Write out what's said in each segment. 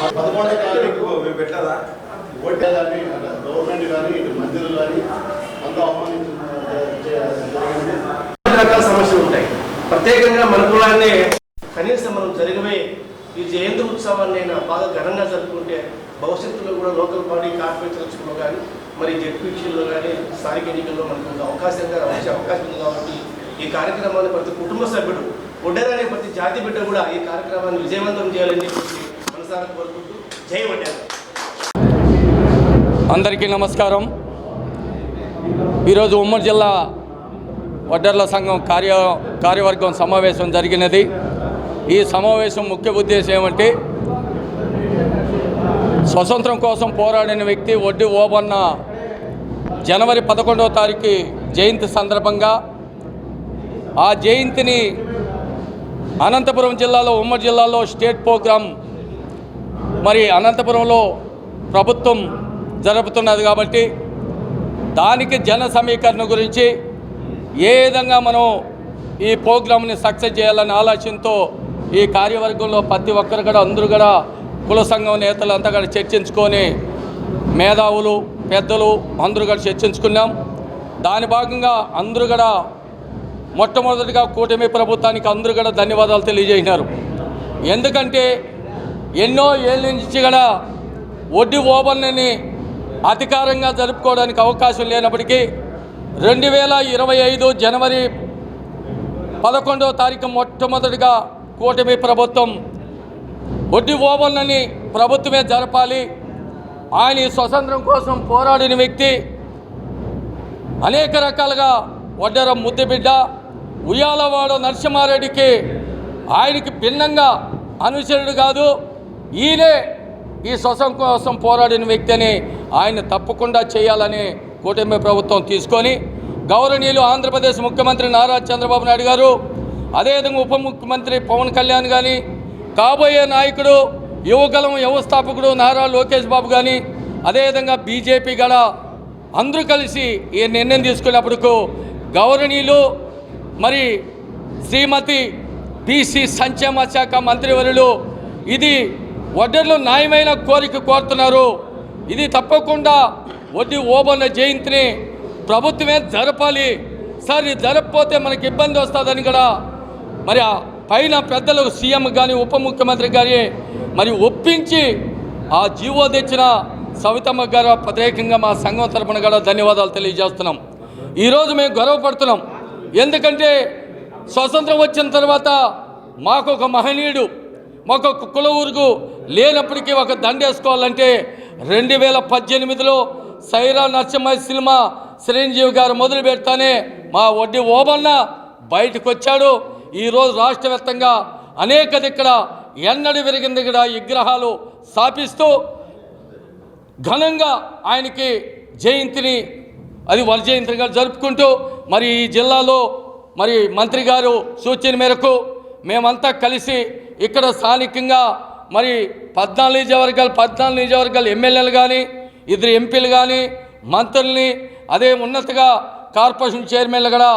పదకొండవ తారీఖు మేము పెట్టలేదా ఓటే కానీ గవర్నమెంట్ కానీ ఇటు మంత్రులు కానీ రకాల సమస్యలు ఉంటాయి. ప్రత్యేకంగా మన కులాన్ని కనీసం మనం జరిగమే ఈ జయంతి ఉత్సవాన్ని అయినా బాగా ఘనంగా జరుపుకుంటే భవిష్యత్తులో కూడా లోకల్ బాడీ కార్పొరేట్ ఎలక్షన్లో కానీ మరి జెడ్పీసీలో కానీ స్థానిక ఎన్నికల్లో మనకు అవకాశంగా వచ్చే అవకాశం ఉంది కాబట్టి ఈ కార్యక్రమాన్ని ప్రతి కుటుంబ సభ్యుడు ఒడ్డరనే ప్రతి జాతి బిడ్డ కూడా ఈ కార్యక్రమాన్ని విజయవంతం చేయాలని చెప్పి కోరుకుంటూ జై వడ్డారు. అందరికీ నమస్కారం. ఈరోజు ఉమ్మడి జిల్లా వడ్డర్ల సంఘం కార్య కార్యవర్గం సమావేశం జరిగినది. ఈ సమావేశం ముఖ్య ఉద్దేశం ఏమంటే స్వతంత్రం కోసం పోరాడిన వ్యక్తి వడ్డీ ఓబన్న జనవరి పదకొండవ తారీఖు జయంతి సందర్భంగా ఆ జయంతిని అనంతపురం జిల్లాలో ఉమ్మడి జిల్లాలో స్టేట్ ప్రోగ్రాం మరి అనంతపురంలో ప్రభుత్వం జరుపుతున్నది కాబట్టి దానికి జన సమీకరణ గురించి ఏ విధంగా మనం ఈ ప్రోగ్రామ్ని సక్సెస్ చేయాలనే ఆలోచనతో ఈ కార్యవర్గంలో ప్రతి ఒక్కరు కూడా అందరూ కూడా కుల సంఘం నేతలు అంతా కూడా చర్చించుకొని మేధావులు పెద్దలు అందరూ కూడా చర్చించుకున్నాం. దాని భాగంగా అందరూ కూడా మొట్టమొదటిగా కూటమి ప్రభుత్వానికి అందరూ కూడా ధన్యవాదాలు తెలియజేసినారు. ఎందుకంటే ఎన్నో ఏళ్ళ నుంచి కూడా వడ్డీ ఓబర్ని అధికారంగా జరుపుకోవడానికి అవకాశం లేనప్పటికీ రెండు వేల ఇరవై ఐదు జనవరి పదకొండవ తారీఖు మొట్టమొదటిగా కూటమి ప్రభుత్వం వడ్డీ ఓబన్నని ప్రభుత్వమే జరపాలి. ఆయన స్వతంత్రం కోసం పోరాడిన వ్యక్తి అనేక రకాలుగా వడ్డెర ముద్దుబిడ్డ ఉయ్యాలవాడ నరసింహారెడ్డికి ఆయనకి భిన్నంగా అనుచరుడు కాదు. ఈయనే ఈ స్వసం కోసం పోరాడిన వ్యక్తి అని ఆయన తప్పకుండా చేయాలని కూటమి ప్రభుత్వం తీసుకొని గౌరవనీయులు ఆంధ్రప్రదేశ్ ముఖ్యమంత్రి నారా చంద్రబాబు నాయుడు గారు అదేవిధంగా ఉప ముఖ్యమంత్రి పవన్ కళ్యాణ్ కానీ కాబోయే నాయకుడు యువకలం వ్యవస్థాపకుడు నారా లోకేష్ బాబు కానీ అదేవిధంగా బీజేపీ కూడా అందరూ కలిసి ఈ నిర్ణయం తీసుకునేప్పటికు గౌరవనీయులు మరి శ్రీమతి బీసీ సంక్షేమ శాఖ మంత్రివర్యులు ఇది వడ్డర్లు న్యాయమైన కోరిక కోరుతున్నారు. ఇది తప్పకుండా వడ్డీ ఓబన్న జయంతిని ప్రభుత్వమే జరపాలి. సార్ ఇది జరపపోతే మనకి ఇబ్బంది వస్తుందని కూడా మరి పైన పెద్దలు సీఎం కానీ ఉప ముఖ్యమంత్రి కానీ మరి ఒప్పించి ఆ జీవో తెచ్చిన సవితమ్మ గారు ప్రత్యేకంగా మా సంఘం తరపున కూడా ధన్యవాదాలు తెలియజేస్తున్నాం. ఈరోజు మేము గర్వపడుతున్నాం. ఎందుకంటే స్వతంత్రం వచ్చిన తర్వాత మాకు ఒక మహనీయుడు ఒక కుల ఊరుకు లేనప్పటికీ ఒక దండేసుకోవాలంటే రెండు వేల పద్దెనిమిదిలో సైరా నరసింహ సినిమా చిరంజీవి గారు మొదలు పెడతానే మా వడ్డీ ఓబన్న బయటకు వచ్చాడు ఈరోజు రాష్ట్ర వ్యాప్తంగా అనేక దిక్కడ ఎన్నడి విరిగింది కూడా విగ్రహాలు స్థాపిస్తూ ఘనంగా ఆయనకి జయంతిని అది వరజయంతిగా జరుపుకుంటూ మరి ఈ జిల్లాలో మరి మంత్రి గారు సూచన మేరకు మేమంతా కలిసి ఇక్కడ స్థానికంగా మరి పద్నాలుగు నియోజకవర్గాలు పద్నాలుగు నియోజకవర్గాలు ఎమ్మెల్యేలు కానీ ఇద్దరు ఎంపీలు కానీ మంత్రుల్ని అదే ఉన్నతగా కార్పొరేషన్ చైర్మన్లు కూడా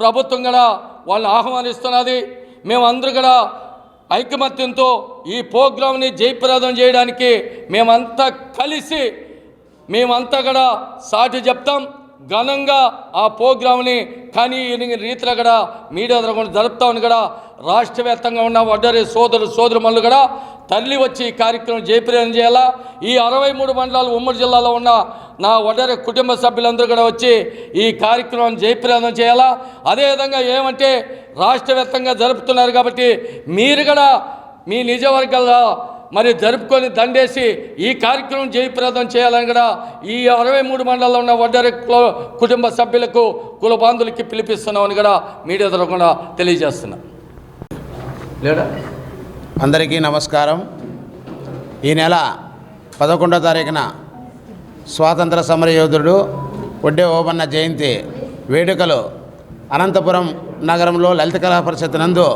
ప్రభుత్వం కూడా వాళ్ళని ఆహ్వానిస్తున్నది. మేమందరూ కూడా ఐకమత్యంతో ఈ ప్రోగ్రాంని జయప్రదం చేయడానికి మేమంతా కలిసి మేమంతా కూడా సాటి చెప్తాం. ఘనంగా ఆ ప్రోగ్రామ్ని కానీ రీతిలో కూడా మీడియా ద్వారా కూడా ఉంది కూడా రాష్ట్ర వ్యాప్తంగా ఉన్న వడ్డరి సోదరు సోదరుమల్లు కూడా తల్లి వచ్చి ఈ కార్యక్రమం జయప్రదం చేయాలా? ఈ అరవై మూడు మండలాలు ఉమ్మడి జిల్లాలో ఉన్న నా వడ్డరి కుటుంబ సభ్యులందరూ కూడా వచ్చి ఈ కార్యక్రమం జయప్రదం చేయాలా? అదేవిధంగా ఏమంటే రాష్ట్ర వ్యాప్తంగా జరుపుతున్నారు కాబట్టి మీరు కూడా మీ నిజవర్గాల్లో మరి జరుపుకొని దండేసి ఈ కార్యక్రమం జయప్రదం చేయాలని కూడా ఈ అరవై మూడు మండలాల్లో ఉన్న వడ్డరి కుటుంబ సభ్యులకు కుల బాంధులకి పిలిపిస్తున్నామని కూడా మీడియా ద్వారా కూడా తెలియజేస్తున్నా. లేడా? అందరికీ నమస్కారం. ఈ నెల పదకొండో తారీఖున స్వాతంత్ర సమరయోధుడు ఒడ్డే ఓబన్న జయంతి వేడుకలు అనంతపురం నగరంలో లలిత కళా పరిషత్ నందు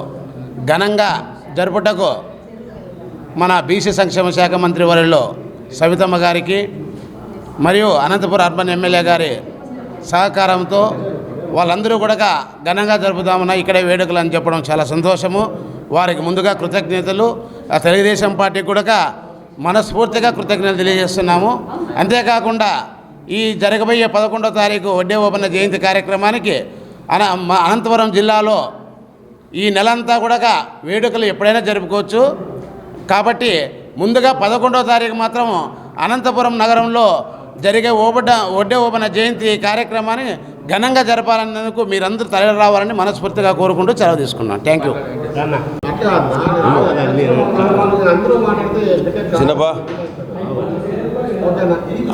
ఘనంగా జరుపుటకు మన బీసీ సంక్షేమ శాఖ మంత్రి వారిలో సవితమ్మ గారికి మరియు అనంతపురం అర్బన్ ఎమ్మెల్యే గారి సహకారంతో వాళ్ళందరూ కూడా ఘనంగా జరుపుదామన్న ఇక్కడే వేడుకలు అని చెప్పడం చాలా సంతోషము. వారికి ముందుగా కృతజ్ఞతలు. ఆ తెలుగుదేశం పార్టీ కూడా మనస్ఫూర్తిగా కృతజ్ఞతలు తెలియజేస్తున్నాము. అంతేకాకుండా ఈ జరగబోయే పదకొండో తారీఖు వడ్డే ఓపెన జయంతి కార్యక్రమానికి అన మా అనంతపురం జిల్లాలో ఈ నెలంతా కూడా వేడుకలు ఎప్పుడైనా జరుపుకోవచ్చు. కాబట్టి ముందుగా పదకొండవ తారీఖు మాత్రం అనంతపురం నగరంలో జరిగే ఓబడ్డ ఒడ్డే ఓపెన జయంతి కార్యక్రమాన్ని ఘనంగా జరపాలన్నందుకు మీరందరూ తరలి రావాలని మనస్ఫూర్తిగా కోరుకుంటూ సెలవు తీసుకున్నాను. థ్యాంక్ యూ చిన్నప్ప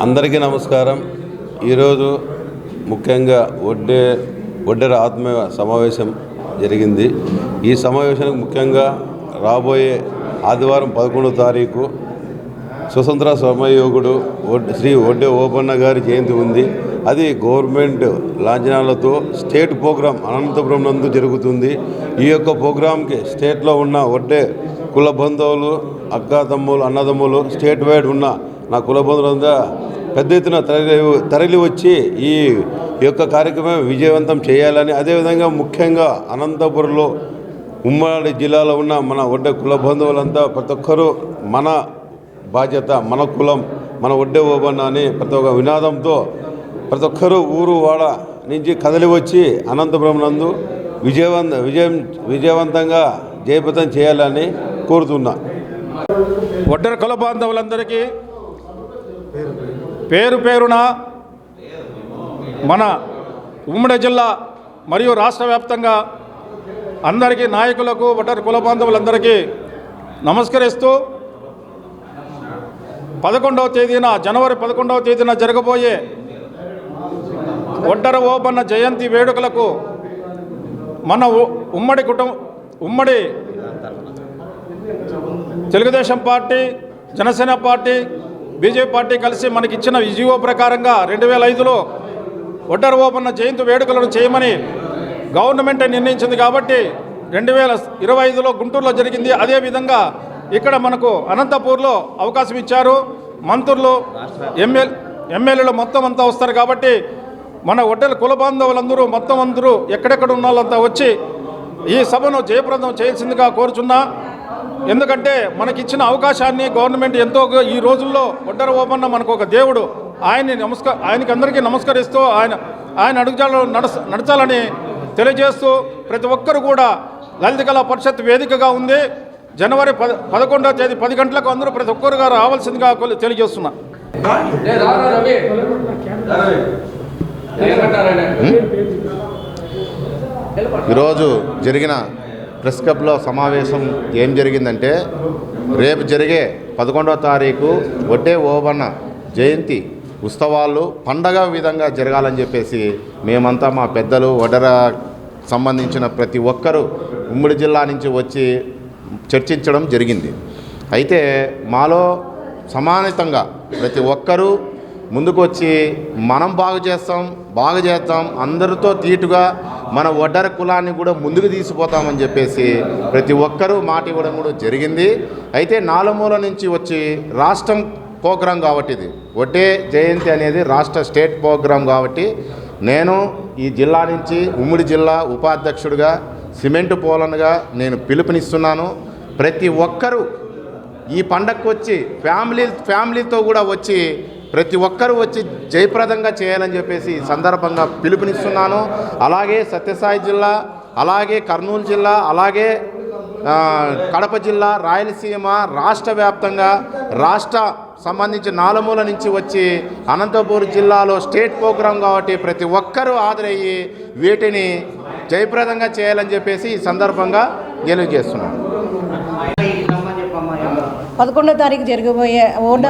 అందరికీ నమస్కారం. ఈరోజు ముఖ్యంగా ఒడ్డే ఒడ్డెర ఆత్మీయ సమావేశం జరిగింది. ఈ సమావేశానికి ముఖ్యంగా రాబోయే ఆదివారం పదకొండో తారీఖు స్వతంత్ర సమయోగుడు శ్రీ ఒడ్డే ఓపన్న గారి జయంతి ఉంది. అది గవర్నమెంట్ లాంఛనాలతో స్టేట్ ప్రోగ్రాం అనంతపురం నందు జరుగుతుంది. ఈ యొక్క ప్రోగ్రాంకి స్టేట్లో ఉన్న ఒడ్డే కుల బంధువులు అక్క తమ్ములు అన్నదమ్ములు స్టేట్ వైడ్ ఉన్న నా కుల బంధువులంతా పెద్ద ఎత్తున తరలి తరలి వచ్చి ఈ యొక్క కార్యక్రమం విజయవంతం చేయాలని అదేవిధంగా ముఖ్యంగా అనంతపురంలో ఉమ్మడి జిల్లాలో ఉన్న మన ఒడ్డ కుల బంధువులంతా ప్రతి ఒక్కరూ మన బాధ్యత మన కులం మన ఒడ్డే ఓబన్న అని ప్రతి ఒక్క వినాదంతో ప్రతి ఒక్కరూ ఊరు వాడ నుంచి కదలి వచ్చి అనంతపురం నందు విజయవంత విజయం విజయవంతంగా జయప్రదం చేయాలని కోరుతున్నా. ఒడ్డర కుల బాంధవులందరికీ పేరు పేరున మన ఉమ్మడి జిల్లా మరియు రాష్ట్ర వ్యాప్తంగా అందరికీ నాయకులకు ఒడ్డర కుల బాంధవులందరికీ నమస్కరిస్తూ పదకొండవ తేదీన జనవరి పదకొండవ తేదీన జరగబోయే ఒడ్డర ఓబన్న జయంతి వేడుకలకు మన ఉ- ఉమ్మడి కుటుంబ ఉమ్మడి Telugu Desam party Janasena party BJP party కలిసి మనకి ఇచ్చిన విజయో ప్రకారంగా రెండు వేల ఐదులో ఒడ్డర ఓపన్న జయంతి వేడుకలను చేయమని గవర్నమెంటే నిర్ణయించింది కాబట్టి రెండు వేల ఇరవై ఐదులో గుంటూరులో జరిగింది. అదేవిధంగా ఇక్కడ మనకు అనంతపూర్లో అవకాశం ఇచ్చారు. మంత్రులు ఎమ్మెల్ ఎమ్మెల్యేలు మొత్తం అంతా వస్తారు కాబట్టి మన ఒడ్డల కుల బాంధవులందరూ మొత్తం అందరూ ఎక్కడెక్కడ ఉన్న వాళ్ళంతా వచ్చి ఈ సభను జయప్రదం చేయాల్సిందిగా కోరుచున్నా. ఎందుకంటే మనకిచ్చిన అవకాశాన్ని గవర్నమెంట్ ఎంతో ఈ రోజుల్లో ఒడ్డర ఓపన్న మనకు ఒక దేవుడు. ఆయన్ని నమస్క ఆయనకి అందరికీ నమస్కరిస్తూ ఆయన ఆయన అడుగుజాలు నడచాలని తెలియజేస్తూ ప్రతి ఒక్కరు కూడా లలిత కళా పరిషత్ వేదికగా ఉంది. జనవరి పద పదకొండవ తేదీ పది గంటలకు అందరూ ప్రతి ఒక్కరుగా రావాల్సిందిగా కొలి- తెలియజేస్తున్నా? ఈరోజు జరిగిన ప్రెస్ క్లబ్లో సమావేశం ఏం జరిగిందంటే రేపు జరిగే పదకొండవ తారీఖు వడ్డే ఓబన్న జయంతి ఉత్సవాలు పండగ విధంగా జరగాలని చెప్పేసి మేమంతా మా పెద్దలు వడర సంబంధించిన ప్రతి ఒక్కరూ ఉమ్మడి జిల్లా నుంచి వచ్చి చర్చించడం జరిగింది. అయితే మాలో సమానితంగా ప్రతి ఒక్కరూ ముందుకొచ్చి మనం బాగు చేస్తాం బాగు చేద్దాం అందరితో తీటుగా మన ఒడ్డర కులాన్ని కూడా ముందుకు తీసుకుపోతామని చెప్పేసి ప్రతి ఒక్కరూ మాట ఇవ్వడం కూడా జరిగింది. అయితే నాలుమూల నుంచి వచ్చి రాష్ట్రం ప్రోగ్రాం కాబట్టి ఇది. ఒకటే జయంతి అనేది రాష్ట్ర స్టేట్ ప్రోగ్రాం కాబట్టి నేను ఈ జిల్లా నుంచి ఉమ్మడి జిల్లా ఉపాధ్యక్షుడిగా సిమెంట్ పోలన్గా నేను పిలుపునిస్తున్నాను. ప్రతి ఒక్కరూ ఈ పండగకు వచ్చి ఫ్యామిలీ ఫ్యామిలీతో కూడా వచ్చి ప్రతి ఒక్కరూ వచ్చి జయప్రదంగా చేయాలని చెప్పేసి ఈ సందర్భంగా పిలుపునిస్తున్నాను. అలాగే సత్యసాయి జిల్లా అలాగే కర్నూలు జిల్లా అలాగే కడప జిల్లా రాయలసీమ రాష్ట్ర వ్యాప్తంగా రాష్ట్ర సంబంధించి నాలుమూల నుంచి వచ్చి అనంతపూర్ జిల్లాలో స్టేట్ ప్రోగ్రాం కాబట్టి ప్రతి ఒక్కరూ హాజరయ్యి వీటిని జయప్రదంగా చేయాలని చెప్పేసి ఈ సందర్భంగా తెలియజేస్తున్నాను పదకొండో తారీఖు జరగబోయే ఓడ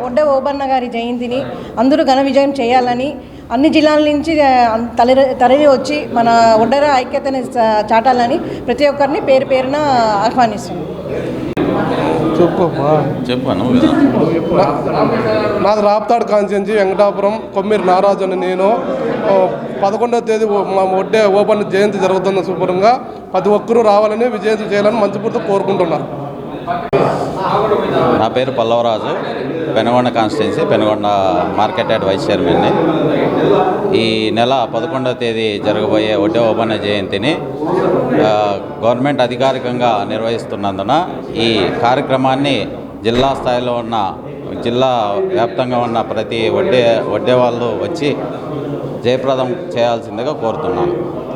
ఒడ్డ ఓబన్న గారి జయంతిని అందరూ ఘన విజయం చేయాలని అన్ని జిల్లాల నుంచి ఆ, తరలి వచ్చి మన ఒడ్డర ఐక్యతని చా- చాటాలని ప్రతి ఒక్కరిని పేరు పేరున ఆహ్వానిస్తున్నాం. చెప్పాను నాది రాప్తాడు కాన్స్టిట్యున్సీ వెంకటాపురం కొమ్మిరి నారాజు అని నేను. పదకొండవ తేదీ మా ఒడ్డే ఓపెన్ జయంతి జరుగుతున్న శుభ్రంగా ప్రతి ఒక్కరూ రావాలని విజయంతి చేయాలని మంచిపూర్తి కోరుకుంటున్నాను. నా పేరు Pallavaraju. Penugonda constituency Penugonda market yard vice చైర్మన్ని. ఈ నెల పదకొండవ తేదీ జరగబోయే ఒడ్డే ఓబన్న జయంతిని గవర్నమెంట్ అధికారికంగా నిర్వహిస్తున్నందున ఈ కార్యక్రమాన్ని జిల్లా స్థాయిలో ఉన్న జిల్లా వ్యాప్తంగా ఉన్న ప్రతి వడ్డే వడ్డే వాళ్ళు వచ్చి జయప్రదం చేయాల్సిందిగా కోరుతున్నాను.